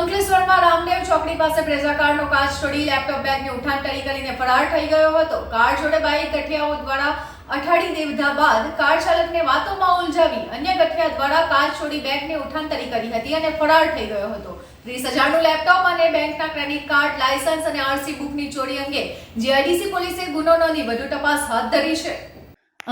અંકલેશ્વરમાં રામદેવ ચોકડી પાસે બ્રેઝા કારનો કાચ તોડી લેપટોપ બેગને ઉઠાણ ટળી કરીને ફરાર થઈ ગયો હતો. કાર જોડે બાઈક ગઠિયાઓ દ્વારા અઠાડી દેવધા બાદ કાર ચાલકને વાતોમાં ઉલઝાવી અન્ય ગઠિયા દ્વારા કાર છોડી બેગને ઉઠાંતરી કરી હતી અને ફરાર થઈ ગયો હતો. ત્રીસ હજારનું લેપટોપ અને બેંકના ક્રેડિટ કાર્ડ, લાયસન્સ અને આરસી બુકની ચોરી અંગે જીઆઈડીસી પોલીસે ગુનો નોંધી વધુ તપાસ હાથ ધરી છે.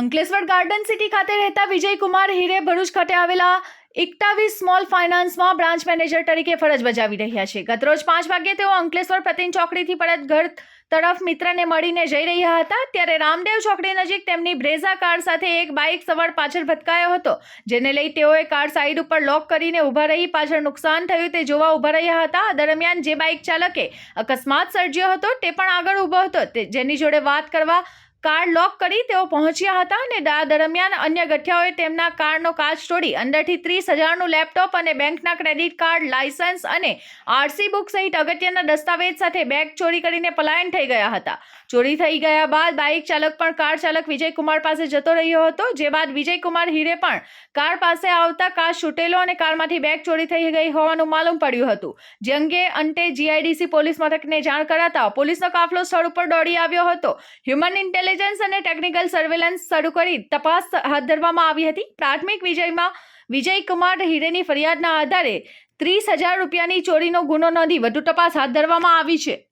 અંકલેશ્વર ગાર્ડન સિટી ખાતે રહેતા વિજયકુમાર હીરે ભરૂચ ખાતે આવેલા એકતાવીસ સ્મોલ ફાઇનાન્સમાં બ્રાન્ચ મેનેજર તરીકે ફરજ બજાવી રહ્યા છે. ગતરોજ પાંચ વાગ્યે તેઓ અંકલેશ્વર પ્રતિન ચોકડીથી પરત ઘર તરફ મિત્રને મળીને જઈ રહ્યા હતા. ત્યારે રામદેવ ચોકડી નજીક તેમની બ્રેઝા કાર સાથે એક બાઇક સવાર પાછળ ભટકાયો હતો, જેને લઈ તેઓએ કાર સાઈડ ઉપર લોક કરીને ઊભા રહી પાછળ નુકસાન થયું તે જોવા ઊભા રહ્યા હતા. દરમિયાન જે બાઇક ચાલકે અકસ્માત સર્જ્યો હતો તે પણ આગળ ઊભો હતો, તે જેની જોડે વાત કરવા કાર લોક કરી તેઓ પહોંચ્યા હતા અને દા દરમિયાન અન્ય ગઠિયાઓએ તેમના કારનો કાચ તોડી અંદરથી ત્રીસ હજારનું લેપટોપ અને બેંકના ક્રેડિટ કાર્ડ, લાયસન્સ અને આરસી બુક સહિત અગત્યના દસ્તાવેજ સાથે બેગ ચોરી કરીને પલાયન થઈ ગયા હતા. ચોરી થઈ ગયા બાદ બાઇક ચાલક પણ કાર ચાલક વિજયકુમાર પાસે જતો રહ્યો હતો. જે બાદ વિજયકુમાર હીરે પણ કાર પાસે આવતા કાર છૂટેલો અને કારમાંથી બેગ ચોરી થઈ ગઈ હોવાનું માલુમ પડ્યું હતું. જે અંગે અંતે જીઆઈડીસી પોલીસ મથકને જાણ કરાતા પોલીસનો કાફલો સ્થળ ઉપર દોડી આવ્યો હતો. હ્યુમન ઇન્ટેલિજન્સ અને ટેકનિકલ સર્વેલન્સ શરૂ કરી તપાસ હાથ ધરવામાં આવી હતી. પ્રાથમિક વિજયમાં વિજયકુમાર હીરેની ફરિયાદના આધારે ત્રીસ હજાર રૂપિયાની ચોરીનો ગુનો નોંધી વધુ તપાસ હાથ ધરવામાં આવી છે.